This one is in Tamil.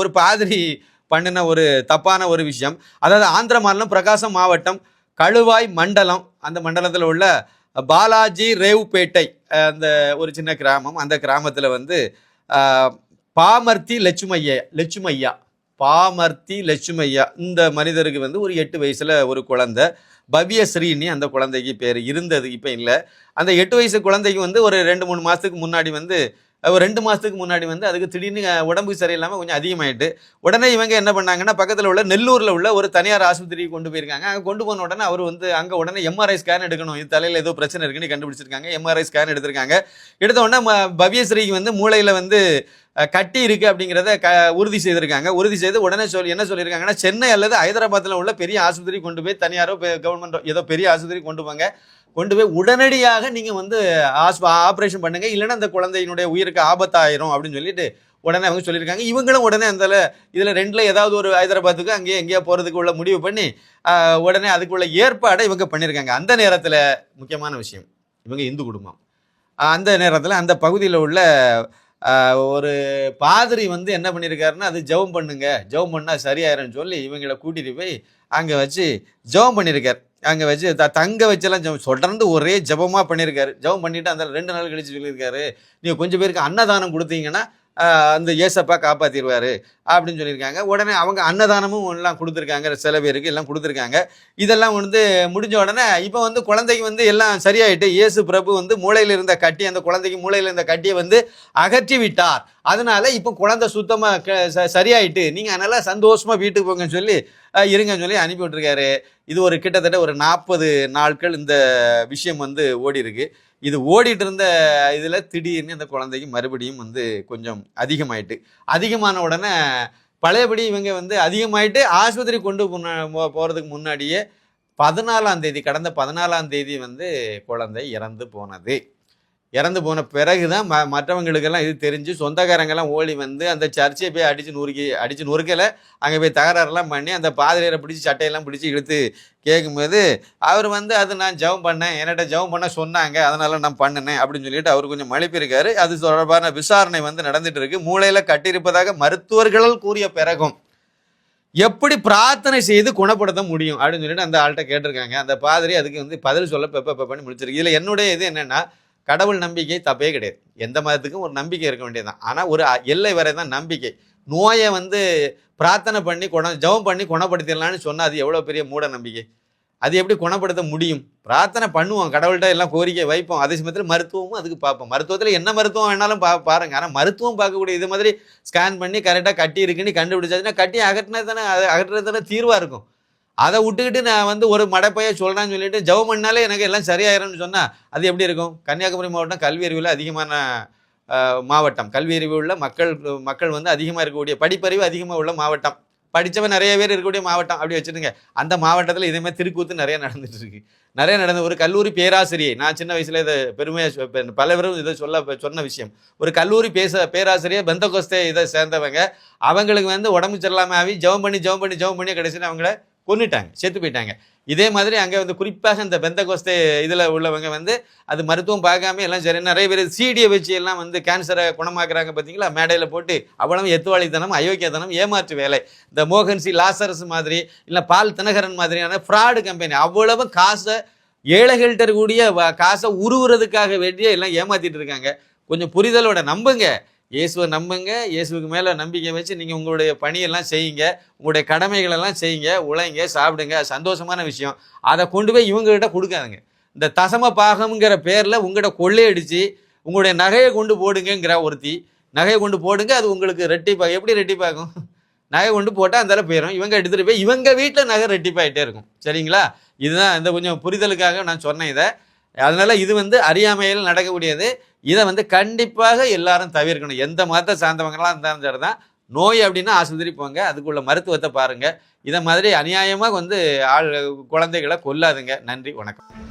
ஒரு பாதிரி பண்ணின ஒரு தப்பான ஒரு விஷயம். அதாவது ஆந்திர மாநிலம் பிரகாசம் மாவட்டம் கழுவாய் மண்டலம் அந்த மண்டலத்தில் உள்ள பாலாஜி ரேவுப்பேட்டை அந்த ஒரு சின்ன கிராமம். அந்த கிராமத்தில் வந்து பாமர்த்தி லட்சுமையா லட்சுமையா பாமர்த்தி லட்சுமையா இந்த மனிதருக்கு வந்து ஒரு எட்டு வயசில் ஒரு குழந்தை. பவ்ய ஸ்ரீனி அந்த குழந்தைக்கு பேர். இருந்தது இப்போ இல்லை. அந்த எட்டு வயசு குழந்தைக்கு வந்து ஒரு ரெண்டு மூணு மாதத்துக்கு முன்னாடி வந்து ஒரு ரெண்டு மாதத்துக்கு முன்னாடி வந்து அதுக்கு திடீர்னு உடம்புக்கு உடம்பு சரியில்லாமல் கொஞ்சம் அதிகமாயிட்டு உடனே இவங்க என்ன பண்ணாங்கன்னா பக்கத்தில் உள்ள நெல்லூரில் உள்ள ஒரு தனியார் ஆஸ்பத்திரிக்கு கொண்டு போயிருக்காங்க. அங்கே கொண்டு போன உடனே அவர் வந்து அங்கே உடனே எம்ஆர்ஐ ஸ்கேன் எடுக்கணும். இது தலையில் ஏதோ பிரச்சனை இருக்குன்னு கண்டுபிடிச்சிருக்காங்க. எம்ஆர்ஐ ஸ்கேன் எடுத்திருக்காங்க. எடுத்த உடனே பவியஸ்ரீக்கு பவ்யஸ்ரீக்கு வந்து மூளையில் வந்து கட்டி இருக்குது அப்படிங்கிறத க உறுதி செய்திருக்காங்க. உறுதி செய்து உடனே சொல்லி என்ன சொல்லியிருக்காங்கன்னா சென்னை அல்லது ஹைதராபாத்தில் உள்ள பெரிய ஆஸ்பத்திரி கொண்டு போய் தனியாரோ கவர்மெண்டோ ஏதோ பெரிய ஆஸ்பத்திரி கொண்டு போங்க. கொண்டு போய் உடனடியாக நீங்கள் வந்து ஆஸ்ப ஆப்ரேஷன் பண்ணுங்கள் இல்லைன்னா அந்த குழந்தையினுடைய உயிருக்கு ஆபத்தாயிரும் அப்படின்னு சொல்லிட்டு உடனே அவங்க சொல்லியிருக்காங்க. இவங்களும் உடனே அந்த இதில் ரெண்டில் ஏதாவது ஒரு ஹைதராபாத்துக்கு அங்கேயே எங்கேயோ போகிறதுக்கு உள்ள முடிவு பண்ணி உடனே அதுக்குள்ள ஏற்பாடை இவங்க பண்ணியிருக்காங்க. அந்த நேரத்தில் முக்கியமான விஷயம் இவங்க இந்து குடும்பம். அந்த நேரத்தில் அந்த பகுதியில் உள்ள ஒரு பாதிரி வந்து என்ன பண்ணியிருக்காருன்னா அது ஜெபம் பண்ணுங்க. ஜெபம் பண்ணால் சரியாயிரும்னு சொல்லி இவங்களை கூட்டிகிட்டு போய் அங்கே வச்சு ஜெபம் பண்ணியிருக்கார். அங்கே வச்சு த தங்க வச்செல்லாம் ஜெபம் தொடர்ந்து ஒரே ஜெபமாக பண்ணியிருக்காரு ஜெபம் பண்ணிவிட்டு அந்த ரெண்டு நாள் கழிச்சு சொல்லியிருக்காரு. நீங்கள் கொஞ்சம் பேருக்கு அன்னதானம் கொடுத்தீங்கன்னா அந்த ஏசப்பா காப்பாற்றிடுவார் அப்படின்னு சொல்லியிருக்காங்க. உடனே அவங்க அன்னதானமும் எல்லாம் கொடுத்துருக்காங்க. சில பேருக்கு எல்லாம் கொடுத்துருக்காங்க. இதெல்லாம் வந்து முடிஞ்ச உடனே இப்போ வந்து குழந்தைக்கு வந்து எல்லாம் சரியாயிட்டு இயேசு பிரபு வந்து மூளையில் இருந்த கட்டி அந்த குழந்தைக்கு மூளையில் இருந்த கட்டியை வந்து அகற்றி விட்டார். அதனால இப்போ குழந்தை சுத்தமாக சரியாயிட்டு நீங்கள் அதனால் சந்தோஷமாக வீட்டுக்கு போங்கன்னு சொல்லி இருங்கன்னு சொல்லி அனுப்பி விட்டுருக்காரு. இது ஒரு கிட்டத்தட்ட ஒரு நாற்பது நாட்கள் இந்த விஷயம் வந்து ஓடி இருக்குது இது ஓடிட்டு இருந்த இதில் திடீர்னு அந்த குழந்தைக்கு மறுபடியும் வந்து கொஞ்சம் அதிகமாயிட்டு அதிகமான உடனே பழையபடி இவங்க வந்து அதிகமாயிட்டு ஆஸ்பத்திரி கொண்டு போன- போகிறதுக்கு முன்னாடியே பதினாலாம் தேதி கடந்த பதினாலாம் தேதி வந்து குழந்தை இறந்து போனது. இறந்து போன பிறகு தான் ம மற்றவங்களுக்கெல்லாம் இது தெரிஞ்சு சொந்தக்காரங்கெல்லாம் ஓடி வந்து அந்த சர்ச்சையை போய் அடித்து நுறுக்கி அடித்து நுறுக்கலை. அங்கே போய் தகராறுலாம் பண்ணி அந்த பாதிரியை பிடிச்சி சட்டையெல்லாம் பிடிச்சி இழுத்து கேட்கும்போது அவர் வந்து அது நான் ஜெபம் பண்ணேன். என்கிட்ட ஜெபம் பண்ண சொன்னாங்க. அதனால் நான் பண்ணினேன். அப்படின்னு சொல்லிட்டு அவர் கொஞ்சம் மழுப்பியிருக்காரு அது தொடர்பான விசாரணை வந்து நடந்துட்டு இருக்கு. மூளையில் கட்டியிருப்பதாக மருத்துவர்களால் கூறிய பிறகும் எப்படி பிரார்த்தனை செய்து குணப்படுத்த முடியும்? அப்படின்னு சொல்லிட்டு அந்த ஆள்கிட்ட கேட்டிருக்காங்க. அந்த பாதிரி அதுக்கு வந்து பதில் சொல்ல பெப்ப பெப்பன்னு முடிச்சிருக்கு. இதில் என்னுடைய இது என்னென்னா கடவுள் நம்பிக்கை தப்பே கிடையாது. எந்த மதத்துக்கும் ஒரு நம்பிக்கை இருக்க வேண்டியது தான் ஆனால் ஒரு எல்லை வரை தான் நம்பிக்கை. நோயை வந்து பிரார்த்தனை பண்ணி குண ஜெபம் பண்ணி குணப்படுத்திடலாம்னு சொன்னால் அது எவ்வளோ பெரிய மூட நம்பிக்கை? அது எப்படி குணப்படுத்த முடியும்? பிரார்த்தனை பண்ணுவோம். கடவுள்கிட்ட எல்லாம் கோரிக்கை வைப்போம். அதே சமயத்தில் மருத்துவமும் அதுக்கு பார்ப்போம். மருத்துவத்தில் என்ன மருத்துவம் வேணாலும் பா பாருங்க. ஆனால் மருத்துவம் பார்க்கக்கூடிய இது மாதிரி ஸ்கேன் பண்ணி கரெக்டாக கட்டி இருக்குன்னு கண்டுபிடிச்சாச்சுன்னா கட்டி அகற்றினா தானே அது அகற்றுறது தானே தீர்வாக இருக்கும். அதை விட்டுக்கிட்டு நான் வந்து ஒரு மடப்பைய சொல்கிறேன்னு சொல்லிட்டு ஜெபம் பண்ணாலே எனக்கு எல்லாம் சரியாயிரும்னு சொன்னால் அது எப்படி இருக்கும்? கன்னியாகுமரி மாவட்டம் கல்வி அறிவில் அதிகமான மாவட்டம். கல்வி அறிவு உள்ள மக்கள் மக்கள் வந்து அதிகமாக இருக்கக்கூடிய படிப்பறிவு அதிகமாக உள்ள மாவட்டம். படித்தவன் நிறைய பேர் இருக்கக்கூடிய மாவட்டம் அப்படி வச்சுருங்க அந்த மாவட்டத்தில் இதே திருக்கூத்து நிறைய நடந்துட்டு இருக்கு. நிறைய நடந்த ஒரு கல்லூரி பேராசிரியை நான் சின்ன வயசில் இதை பெருமையாக பல பேரும் இதை சொல்ல சொன்ன விஷயம். ஒரு கல்லூரி பேச பேராசிரியர் பெந்தகோஸ்தே இதை சேர்ந்தவங்க. அவங்களுக்கு வந்து உடம்பு சரியில்லாமல் ஆகி ஜெபம் பண்ணி ஜெபம் பண்ணி ஜெபம் பண்ணி கடைசியில் அவங்கள கொண்டுட்டாங்க செத்து போயிட்டாங்க. இதே மாதிரி அங்கே வந்து குறிப்பாக இந்த பெந்தகோஸ்தே இதில் உள்ளவங்க வந்து அது மருத்துவம் பார்க்காம எல்லாம் சரி நிறைய பேர் சீடியை வச்சு எல்லாம் வந்து கேன்சரை குணமாக்குறாங்க பார்த்தீங்களா மேடையில் போட்டு அவ்வளவு எத்துவாளித்தனம் அயோக்கியத்தனம் ஏமாற்று வேலை. இந்த மோகன் சி லாசரஸ் மாதிரி இல்லை பால் தினகரன் மாதிரியான ஃப்ராடு கம்பெனி அவ்வளவு காசை ஏழைகள்கிட்ட கூடிய காசை உருவுறதுக்காக வேண்டிய எல்லாம் ஏமாத்திட்டு இருக்காங்க. கொஞ்சம் புரிதலோட நம்புங்க. இயேசுவை நம்புங்க இயேசுவுக்கு மேலே நம்பிக்கை வச்சு நீங்கள் உங்களுடைய பணியெல்லாம் செய்யுங்க உங்களுடைய கடமைகளெல்லாம் செய்யுங்க உழைங்க சாப்பிடுங்க சந்தோஷமான விஷயம். அதை கொண்டு போய் இவங்ககிட்ட கொடுக்காதுங்க. இந்த தசம பாகம்ங்கிற பேரில் உங்கள்கிட்ட கொள்ளையடிச்சு உங்களுடைய நகையை கொண்டு போடுங்கங்கிற ஒருத்தி நகையை கொண்டு போடுங்க அது உங்களுக்கு ரெட்டிப்பாக எப்படி ரெட்டிப்பாகும்? நகை கொண்டு போட்டால் அந்த போயிடும் இவங்க எடுத்துகிட்டு போய் இவங்க வீட்டில் நகை ரெட்டிப்பாகிட்டே இருக்கும். சரிங்களா? இதுதான் இந்த கொஞ்சம் புரிதலுக்காக நான் சொன்னேன் இதை. அதனால் இது வந்து அறியாமையில் நடக்கக்கூடியது. இதை வந்து கண்டிப்பாக எல்லாரும் தவிர்க்கணும். எந்த மதத்தை சார்ந்தவங்களாம் இருந்தாலும் சரி தான் நோய் அப்படின்னா ஆஸ்பத்திரி போங்க அதுக்குள்ள மருத்துவத்தை பாருங்க. இதை மாதிரி அநியாயமாக வந்து ஆள் குழந்தைகளை கொல்லாதுங்க. நன்றி வணக்கம்.